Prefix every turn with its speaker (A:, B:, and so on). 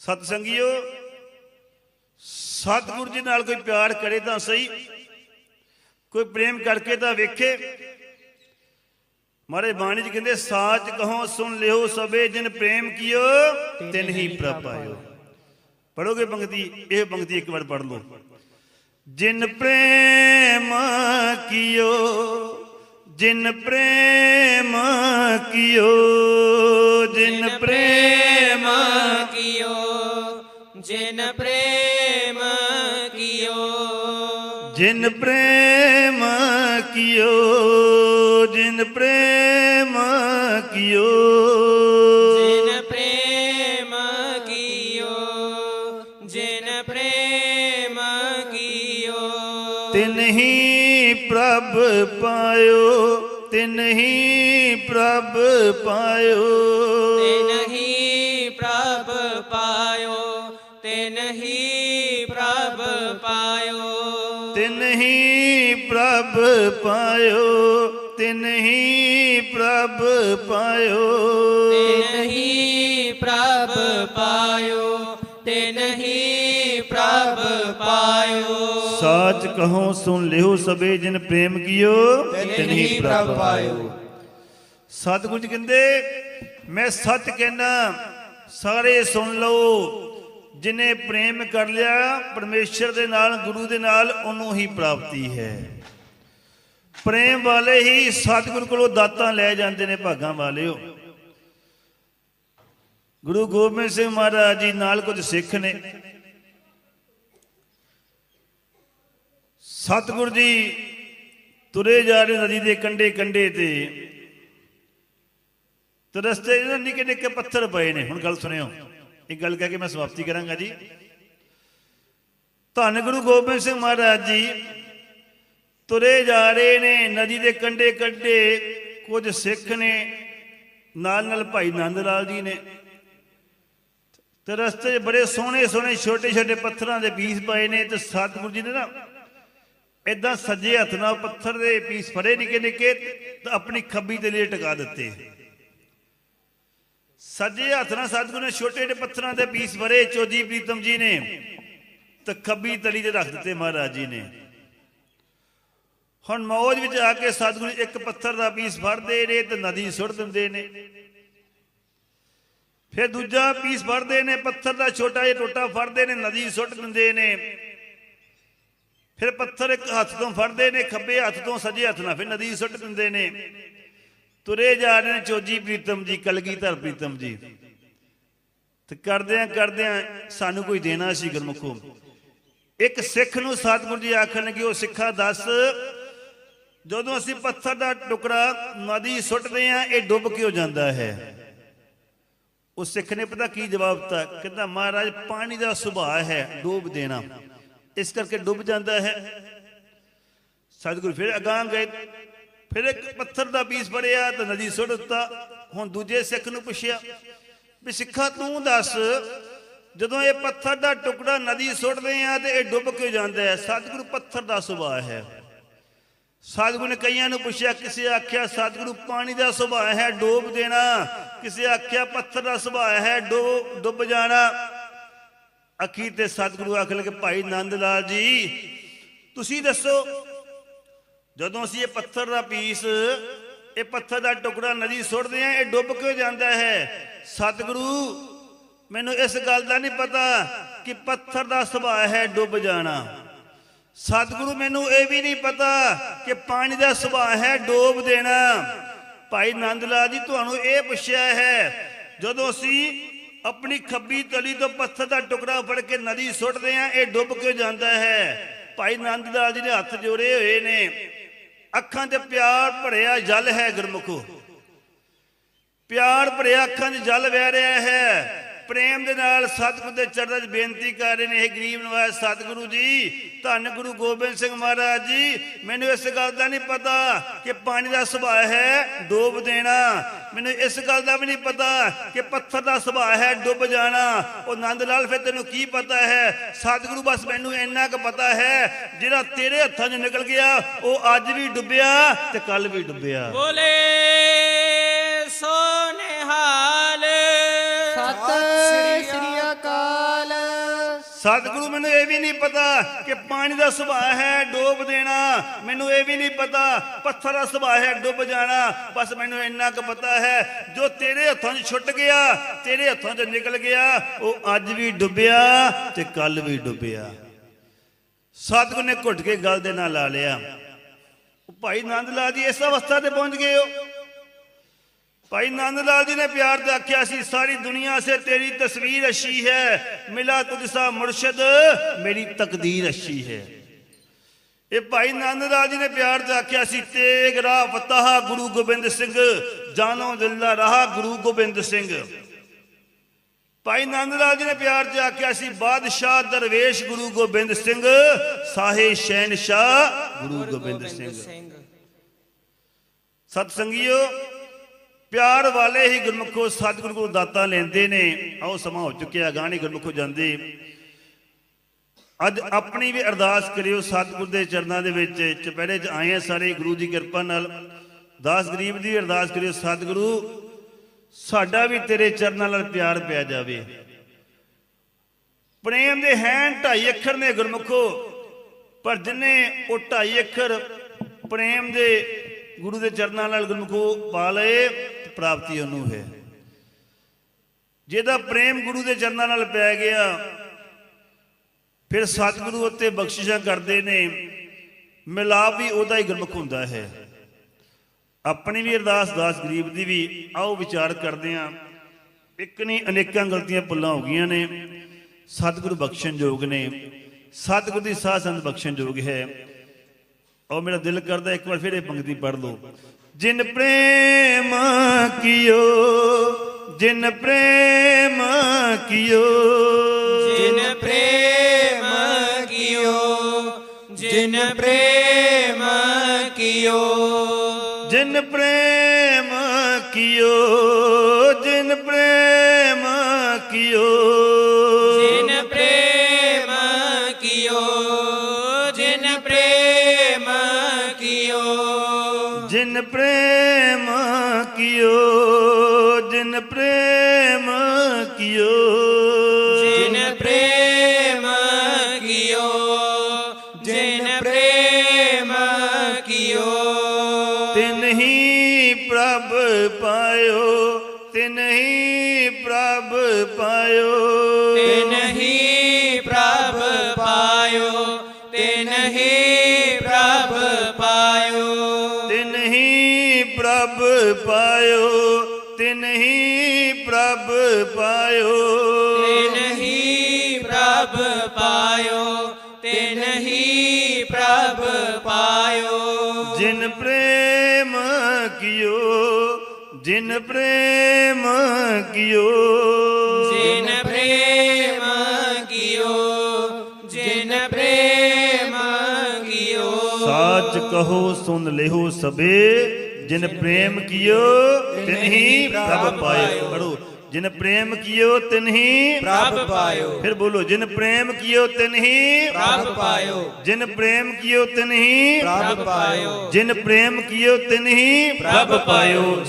A: ਸਤ ਸੰਗਿਓ ਸਤਿਗੁਰੂ ਜੀ ਨਾਲ ਕੋਈ ਪਿਆਰ ਕਰੇ ਤਾਂ ਸਹੀ, ਕੋਈ ਪ੍ਰੇਮ ਕਰਕੇ ਤਾਂ ਵੇਖੇ। ਮਾਰੇ ਬਾਣੀ ਚ ਕਹਿੰਦੇ, ਸਾਚ ਕਹੋ, ਸੁਣ ਲਿਓ ਸਭੇ ਜਿਨ ਪ੍ਰੇਮ ਕੀਓ, ਤਿਨ ਹੀ ਪ੍ਰਭ ਪਾਇਓ। ਪੜੋਗੇ ਪੰਕਤੀ, ਇਹ ਪੰਕਤੀ ਇੱਕ ਵਾਰ ਪੜ ਲਓ। ਜਿਨ ਪ੍ਰੇਮ ਕੀਓ, ਜਿਨ ਪ੍ਰੇਮ ਕੀਓ, ਜਿਨ ਪ੍ਰੇਮ
B: ਜਿਨ ਪ੍ਰੇਮ ਕੀਓ।
A: ਜਿਨ ਪ੍ਰੇਮ ਕੀਓ ਜਿਨ ਪ੍ਰੇਮ ਕੀਓ।
B: ਜਿਨ ਪ੍ਰੇਮ ਕੀਓ ਜਿਨ ਪ੍ਰੇਮ ਕੀਓ।
A: ਤਿਨ ਹੀ ਪ੍ਰਭ ਪਾਇਓ ਤਿਨ ਹੀ ਪ੍ਰਭ ਪਾਇਓ।
B: ਪਾਇਓ
A: ਤਿਨ ਹੀ ਪ੍ਰਭ ਪਾਇਓ ਤਿਨ ਹੀ ਪ੍ਰਭ ਪਾਇਓ।
B: ਤੇ ਨਹੀਂ ਪ੍ਰਭ ਪਾਇਓ ਤੇ ਨਹੀਂ ਪ੍ਰਭ ਪਾਇਓ।
A: ਸਾਚ ਕਹੋ ਸੁਨ ਲਿਓ ਸਭੇ ਜਿਨ ਪ੍ਰੇਮ ਕੀਓ ਤਿਨ ਹੀ ਪ੍ਰਭ ਪਾਇਓ। ਸਤਿਗੁਰੂ ਜੀ ਕਹਿੰਦੇ ਮੈਂ ਸੱਚ ਕਹਿਣਾ ਸਾਰੇ ਸੁਣ ਲਓ ਜਿਨੇ ਪ੍ਰੇਮ ਕਰ ਲਿਆ, ਪਰਮੇਸ਼ਰ ਦੇ ਨਾਲ, ਗੁਰੂ ਦੇ ਨਾਲ, ਉਹਨੂੰ ਹੀ ਪ੍ਰਾਪਤੀ ਹੈ। ਪ੍ਰੇਮ ਵਾਲੇ ਹੀ ਸਤਿਗੁਰੂ ਕੋਲੋਂ ਦਾਤਾਂ ਲੈ ਜਾਂਦੇ ਨੇ ਭਾਗਾਂ ਵਾਲਿਓ। ਗੁਰੂ ਗੋਬਿੰਦ ਸਿੰਘ ਮਹਾਰਾਜ ਜੀ ਨਾਲ ਕੁਝ ਸਿੱਖ ਨੇ। ਸਤਿਗੁਰੂ ਜੀ ਤੁਰੇ ਜਾ ਰਹੇ ਨਦੀ ਦੇ ਕੰਢੇ ਕੰਢੇ ਤੇ। ਤੇ ਰਸਤੇ 'ਚ ਨਿੱਕੇ ਨਿੱਕੇ ਪੱਥਰ ਪਏ ਨੇ, ਹੁਣ ਗੱਲ ਸੁਣਿਓ। ਇੱਕ ਗੱਲ ਕਹਿ ਕੇ ਮੈਂ ਸਮਾਪਤੀ ਕਰਾਂਗਾ ਜੀ। ਧੰਨ ਗੁਰੂ ਗੋਬਿੰਦ ਸਿੰਘ ਮਹਾਰਾਜ ਜੀ, ਤੁਰੇ ਜਾ ਰਹੇ ਨੇ, ਨਦੀ ਦੇ ਕੰਢੇ ਕੰਢੇ, ਕੁਝ ਸਿੱਖ ਨੇ, ਨਾਲ ਨਾਲ ਭਾਈ ਨੰਦ ਲਾਲ ਜੀ ਨੇ। ਤੇ ਰਸਤੇ 'ਚ ਬੜੇ ਸੋਹਣੇ ਸੋਹਣੇ ਛੋਟੇ ਛੋਟੇ ਪੱਥਰਾਂ ਦੇ ਪੀਸ ਪਏ ਨੇ ਤੇ ਸਤਿਗੁਰੂ ਜੀ ਨੇ ਨਾ ਇਦਾਂ ਸੱਜੇ ਹੱਥ ਨਾਲ ਪੱਥਰ ਦੇ ਪੀਸ ਫੜੇ ਨਿੱਕੇ ਨਿੱਕੇ ਤੇ ਆਪਣੀ ਖੱਬੀ ਦੇ ਲਈ ਟਿਕਾ ਦਿੱਤੇ। ਸੱਜੇ ਹੱਥ ਨਾਲ ਸਤਿਗੁਰੂ ਨੇ ਛੋਟੇ ਛੋਟੇ ਪੱਥਰਾਂ ਦੇ ਪੀਸ ਫੜੇ ਚੋਜੀ ਪ੍ਰੀਤਮ ਜੀ ਨੇ ਤੇ ਖੱਬੀ ਤਲੀ ਤੇ ਰੱਖ ਦਿੱਤੇ ਮਹਾਰਾਜ ਜੀ ਨੇ। ਹੁਣ ਮੌਜ ਵਿੱਚ ਆ ਕੇ ਸਤਿਗੁਰੂ ਇੱਕ ਪੱਥਰ ਦਾ ਪੀਸ ਫੜਦੇ ਨੇ ਤੇ ਨਦੀ ਸੁੱਟ ਦਿੰਦੇ ਨੇ। ਫਿਰ ਦੂਜਾ ਪੀਸ ਫੜਦੇ ਨੇ, ਪੱਥਰ ਦਾ ਛੋਟਾ ਜਿਹਾ ਟੋਟਾ ਫੜਦੇ ਨੇ, ਨਦੀ ਸੁੱਟ ਦਿੰਦੇ ਨੇ। ਫਿਰ ਪੱਥਰ ਇੱਕ ਹੱਥ ਤੋਂ ਫੜਦੇ ਨੇ, ਖੱਬੇ ਹੱਥ ਤੋਂ ਸੱਜੇ ਹੱਥ ਨਾਲ ਫਿਰ ਨਦੀ ਸੁੱਟ ਦਿੰਦੇ ਨੇ। ਤੁਰੇ ਜਾ ਰਹੇ ਨੇ ਚੋਜੀ ਪ੍ਰੀਤਮ ਜੀ, ਕਲਗੀਧਰ ਪ੍ਰੀਤਮ ਜੀ। ਤੇ ਕਰਦਿਆਂ ਕਰਦਿਆਂ ਸਾਨੂੰ ਕੋਈ ਦੇਣਾ ਸੀ ਗੁਰਮੁਖੋ। ਇੱਕ ਸਿੱਖ ਨੂੰ ਸਤਿਗੁਰੂ ਜੀ ਆਖਣਗੇ ਉਹ ਸਿੱਖਾ ਦੱਸ, ਜਦੋਂ ਅਸੀਂ ਪੱਥਰ ਦਾ ਟੁਕੜਾ ਨਦੀ ਸੁੱਟਦੇ ਆ ਇਹ ਡੁੱਬ ਕਿਉਂ ਜਾਂਦਾ ਹੈ? ਉਹ ਸਿੱਖ ਨੇ ਪਤਾ ਕੀ ਜਵਾਬ ਦਿੱਤਾ? ਕਹਿੰਦਾ, ਮਹਾਰਾਜ, ਪਾਣੀ ਦਾ ਸੁਭਾਅ ਹੈ, ਡੁੱਬ ਦੇਣਾ। ਇਸ ਕਰਕੇ ਡੁੱਬ ਜਾਂਦਾ ਹੈ। ਸਤਿਗੁਰੂ ਫਿਰ ਅਗਾਂਹ ਗਏ। ਫਿਰ ਇੱਕ ਪੱਥਰ ਦਾ ਪੀਸ ਫੜਿਆ ਤੇ ਨਦੀ ਸੁੱਟ ਦਿੱਤਾ। ਹੁਣ ਦੂਜੇ ਸਿੱਖ ਨੂੰ ਪੁੱਛਿਆ, ਵੀ ਸਿੱਖਾ ਤੂੰ ਦੱਸ, ਜਦੋਂ ਇਹ ਪੱਥਰ ਦਾ ਟੁਕੜਾ ਨਦੀ ਸੁੱਟਦੇ ਆ ਤੇ ਇਹ ਡੁੱਬ ਕਿਉਂ ਜਾਂਦਾ ਹੈ? ਸਤਿਗੁਰੂ ਪੱਥਰ ਦਾ ਸੁਭਾਅ ਹੈ। ਸਤਿਗੁਰੂ ਨੇ ਕਈਆਂ ਨੂੰ ਪੁੱਛਿਆ, ਕਿਸੇ ਆਖਿਆ, ਸਤਿਗੁਰੂ ਪਾਣੀ ਦਾ ਸੁਭਾਅ ਹੈ, ਡੋਬ ਦੇਣਾ। ਕਿਸੇ ਆਖਿਆ, ਪੱਥਰ ਦਾ ਸੁਭਾਅ ਹੈ, ਡੋ, ਡੁੱਬ ਜਾਣਾ। ਅਖੀਰ ਤੇ ਸਤਿਗੁਰੂ ਆਖ ਲਗੇ, ਭਾਈ ਨੰਦ ਲਾਲ ਜੀ, ਤੁਸੀਂ ਦੱਸੋ ਜਦੋਂ ਅਸੀਂ ਇਹ ਪੱਥਰ ਦਾ ਪੀਸ, ਇਹ ਪੱਥਰ ਦਾ ਟੁਕੜਾ ਨਦੀ ਸੁੱਟਦੇ ਆ ਇਹ ਡੁੱਬ ਕਿਉਂ ਜਾਂਦਾ ਹੈ? ਸਤਿਗੁਰੂ, ਮੈਨੂੰ ਇਸ ਗੱਲ ਦਾ ਨਹੀਂ ਪਤਾ ਕਿ ਪੱਥਰ ਦਾ ਸੁਭਾਅ ਹੈ ਡੁੱਬ ਜਾਣਾ। ਸਤਿਗੁਰੂ, ਮੈਨੂੰ ਇਹ ਵੀ ਨਹੀਂ ਪਤਾ ਕਿ ਪਾਣੀ ਦਾ ਸੁਭਾਅ ਹੈ ਡੋਬ ਦੇਣਾ। ਭਾਈ ਨੰਦ ਲਾਲ ਜੀ, ਤੁਹਾਨੂੰ ਇਹ ਪੁੱਛਿਆ ਹੈ, ਜਦੋਂ ਅਸੀਂ ਆਪਣੀ ਖੱਬੀ ਤਲੀ ਤੋਂ ਪੱਥਰ ਦਾ ਟੁਕੜਾ ਫੜ ਕੇ ਨਦੀ ਸੁੱਟਦੇ ਆ ਇਹ ਡੁੱਬ ਕੇ ਜਾਂਦਾ ਹੈ? ਭਾਈ ਨੰਦ ਲਾਲ ਜੀ ਨੇ ਹੱਥ ਜੋੜੇ ਹੋਏ ਨੇ। ਅੱਖਾਂ ਤੇ ਪਿਆਰ ਭਰਿਆ ਜਲ ਹੈ ਗੁਰਮੁਖੋ। ਪਿਆਰ ਭਰਿਆ ਅੱਖਾਂ 'ਚ ਜਲ ਵਹਿ ਰਿਹਾ ਹੈ। ਪ੍ਰੇਮ ਦੇ ਨਾਲ ਸਤਿਗੁਰੂ ਦੇ ਚਰਨਾਂ 'ਚ ਬੇਨਤੀ ਕਰ ਰਹੇ ਨੇ ਇਹ ਗਰੀਬ ਨਵਾਜ਼ ਸਤਿਗੁਰੂ ਜੀ, ਧੰਨ ਗੁਰੂ ਗੋਬਿੰਦ ਸਿੰਘ ਮਹਾਰਾਜ ਜੀ। ਮੈਨੂੰ ਇਸ ਗੱਲ ਦਾ ਨਹੀਂ ਪਤਾ ਕਿ ਪਾਣੀ ਦਾ ਸੁਭਾਅ ਹੈ ਡੋਬ ਦੇਣਾ। ਮੈਨੂੰ ਇਸ ਗੱਲ ਦਾ ਵੀ ਨਹੀਂ ਪਤਾ ਕਿ ਪੱਥਰ ਦਾ ਸੁਭਾਅ ਹੈ ਡੁੱਬ ਜਾਣਾ। ਉਹ ਨੰਦ ਲਾਲ, ਫਿਰ ਤੈਨੂੰ ਕੀ ਪਤਾ ਹੈ? ਸਤਿਗੁਰੂ ਬਸ ਮੈਨੂੰ ਇੰਨਾ ਕੁ ਪਤਾ ਹੈ, ਜਿਹੜਾ ਤੇਰੇ ਹੱਥਾਂ 'ਚ ਨਿਕਲ ਗਿਆ, ਉਹ ਅੱਜ ਵੀ ਡੁੱਬਿਆ ਤੇ ਕੱਲ ਵੀ ਡੁੱਬਿਆ।
B: ਬੋਲੇ।
A: ਸਤਿਗੁਰੂ, ਮੈਨੂੰ ਇਹ ਵੀ ਨਹੀਂ ਪਤਾ ਕਿ ਪਾਣੀ ਦਾ ਸੁਭਾਅ ਹੈ ਡੋਬ ਦੇਣਾ। ਮੈਨੂੰ ਇਹ ਵੀ ਨਹੀਂ ਪਤਾ ਪੱਥਰ ਦਾ ਸੁਭਾਅ ਹੈ ਡੁੱਬ ਜਾਣਾ। ਬਸ ਮੈਨੂੰ ਇੰਨਾ ਕੁ ਪਤਾ ਹੈ, ਜੋ ਤੇਰੇ ਹੱਥੋਂ 'ਚ ਛੁੱਟ ਗਿਆ, ਤੇਰੇ ਹੱਥੋਂ 'ਚ ਨਿਕਲ ਗਿਆ, ਉਹ ਅੱਜ ਵੀ ਡੁੱਬਿਆ ਤੇ ਕੱਲ ਵੀ ਡੁੱਬਿਆ। ਸਤਿਗੁਰੂ ਨੇ ਘੁੱਟ ਕੇ ਗੱਲ ਦੇ ਨਾਲ ਲਾ ਲਿਆ। ਭਾਈ ਨੰਦ ਲਾਲ ਜੀ ਇਸ ਅਵਸਥਾ ਤੇ ਪਹੁੰਚ ਗਏ ਹੋ। ਭਾਈ ਨੰਦ ਲਾਲ ਜੀ ਨੇ ਪਿਆਰ ਤੇ ਆਖਿਆ ਸੀ ਸਾਰੀ ਦੁਨੀਆ ਸੇ ਤੇਰੀ ਤਸਵੀਰ ਅੱਛੀ ਹੈ। ਮਿਲਾ ਤੁਝ ਸਾ ਮੁਰਸ਼ਦ ਮੇਰੀ ਤਕਦੀਰ ਅੱਛੀ ਹੈ। ਇਹ ਭਾਈ ਨੰਦ ਲਾਲ ਜੀ ਨੇ ਪਿਆਰ ਤੇ ਆਖਿਆ ਸੀ ਤੇਗ ਰਾਹ ਫਤਹ ਗੁਰੂ ਗੋਬਿੰਦ ਸਿੰਘ। ਜਾਨੋ ਦਿਲਾ ਰਹਾ ਗੁਰੂ ਗੋਬਿੰਦ ਸਿੰਘ। ਭਾਈ ਨੰਦ ਲਾਲ ਜੀ ਨੇ ਪਿਆਰ ਤੇ ਆਖਿਆ ਸੀ ਬਾਦਸ਼ਾਹ ਦਰਵੇਸ਼ ਗੁਰੂ ਗੋਬਿੰਦ ਸਿੰਘ। ਸਾਹੇ ਸ਼ਹਿਨਸ਼ਾਹ ਗੁਰੂ ਗੋਬਿੰਦ ਸਿੰਘ। ਸਤ ਸੰਗੀਓ ਪਿਆਰ ਵਾਲੇ ਹੀ ਗੁਰਮੁਖੋ, ਸਤਿਗੁਰੂ ਕੋਲ ਦਾਤਾ ਲੈਂਦੇ ਨੇ। ਆਓ ਸਮਾਂ ਹੋ ਚੁੱਕਿਆ ਗਾਣੀ ਗੁਰਮੁਖੋ ਜਾਂਦੇ। ਅੱਜ ਆਪਣੀ ਵੀ ਅਰਦਾਸ ਕਰਿਓ ਸਤਿਗੁਰ ਦੇ ਚਰਨਾਂ ਦੇ ਵਿੱਚ। ਚਪਹਿਰੇ 'ਚ ਆਏ ਆ ਸਾਰੇ, ਗੁਰੂ ਦੀ ਕਿਰਪਾ ਨਾਲ। ਦਾਸ ਗਰੀਬ ਦੀ ਅਰਦਾਸ ਕਰਿਓ, ਸਤਿਗੁਰੂ, ਸਾਡਾ ਵੀ ਤੇਰੇ ਚਰਨਾਂ ਨਾਲ ਪਿਆਰ ਪਿਆ ਜਾਵੇ। ਪ੍ਰੇਮ ਦੇ ਹੈ ਢਾਈ ਅੱਖਰ ਨੇ ਗੁਰਮੁਖੋ, ਪਰ ਜਿਨੇ ਉਹ ਢਾਈ ਅੱਖਰ ਪ੍ਰੇਮ ਦੇ ਗੁਰੂ ਦੇ ਚਰਨਾਂ ਨਾਲ ਗੁਰਮੁਖੋ ਪਾ ਲਏ ਪ੍ਰਾਪਤੀ ਉਹਨੂੰ ਹੈ। ਜਿਹਦਾ ਪ੍ਰੇਮ ਗੁਰੂ ਦੇ ਚਰਨਾਂ ਨਾਲ ਪੈ ਗਿਆ, ਫਿਰ ਸਤਿਗੁਰੂ ਉੱਤੇ ਬਖਸ਼ਿਸ਼ਾਂ ਕਰਦੇ ਨੇ, ਮਿਲਾਪ ਵੀ ਉਹਦਾ ਹੀ ਗੁਰਮੁਖ ਹੁੰਦਾ ਹੈ। ਆਪਣੀ ਵੀ ਅਰਦਾਸ, ਦਾਸ ਗਰੀਬ ਦੀ ਵੀ ਆਓ ਵਿਚਾਰ ਕਰਦੇ ਹਾਂ। ਇੱਕ ਨਹੀਂ ਅਨੇਕਾਂ ਗਲਤੀਆਂ ਪੁੱਲਾਂ ਹੋ ਗਈਆਂ ਨੇ। ਸਤਿਗੁਰੂ ਬਖਸ਼ਣਯੋਗ ਨੇ। ਸਤਿਗੁਰੂ ਦੀ ਸਾਹ ਸੰਤ ਬਖਸ਼ਣਯੋਗ ਹੈ। ਔਰ ਮੇਰਾ ਦਿਲ ਕਰਦਾ ਇੱਕ ਵਾਰ ਫਿਰ ਇਹ ਪੰਕਤੀ ਪੜ੍ਹ ਲਓ। ਜਿਨ ਪ੍ਰੇਮ ਕੀਓ ਜਿਨ ਪ੍ਰੇਮ ਕੀਓ।
B: ਜਿਨ ਪ੍ਰੇਮ ਕੀਓ ਜਿਨ ਪ੍ਰੇਮ ਕੀਓ।
A: ਜਿਨ ਪ੍ਰੇਮ ਕੀਓ ਜਿਨ ਪ੍ਰੇਮ ਕੀਓ।
B: ਜਿਨ ਪ੍ਰੇਮ ਕੀਓ ਜਿਨ ਪ੍ਰੇਮ
A: जिन प्रेम कियो जिन
B: प्रेम कियो जिन प्रेम कियो जिन
A: प्रेम कियो तिन ही प्रभ पायो तिन ही
B: प्रभ पायो ਪ੍ਰਭ ਪਾਇਓ
A: ਹੀ ਪ੍ਰਭ ਪਾਇਓ।
B: ਤਿਨ ਹੀ ਪ੍ਰਭ ਪਾਇਓ ਤਿਨ ਹੀ ਪ੍ਰਭ ਪਾਇਓ।
A: ਜਿਨ ਪ੍ਰੇਮ ਕੀਓ ਜਿਨ ਪ੍ਰੇਮ ਕੀਓ।
B: ਜਿਨ ਪ੍ਰੇਮ ਕੀਓ ਜਿਨ ਪ੍ਰੇਮ ਕੀਓ।
A: ਸਾਚ ਕਹੋ ਸੁਨ ਲਿਓ ਸਬੇ ਜਿਨ ਪ੍ਰੇਮ ਕੀਓ ਤਿਨ ਹੀ ਪ੍ਰਭ ਪਾਇਓ। ਪੜੋ ਜਿਨ ਪ੍ਰੇਮ ਕੀਓ ਤਿਨ ਹੀ
B: ਪ੍ਰਭ ਪਾਇਓ।
A: ਫਿਰ ਬੋਲੋ ਜਿਨ ਪ੍ਰੇਮ ਕੀਓ ਤਿਨ ਹੀ
B: ਪ੍ਰਭ ਪਾਇਓ।
A: ਜਿਨ ਪ੍ਰੇਮ ਕੀਓ ਤਿਨ ਹੀ
B: ਪ੍ਰਭ ਪਾਇਓ।
A: ਜਿਨ ਪ੍ਰੇਮ ਕੀਓ ਤਿਨ ਹੀ
B: ਪ੍ਰਭ ਪਾਇਓ।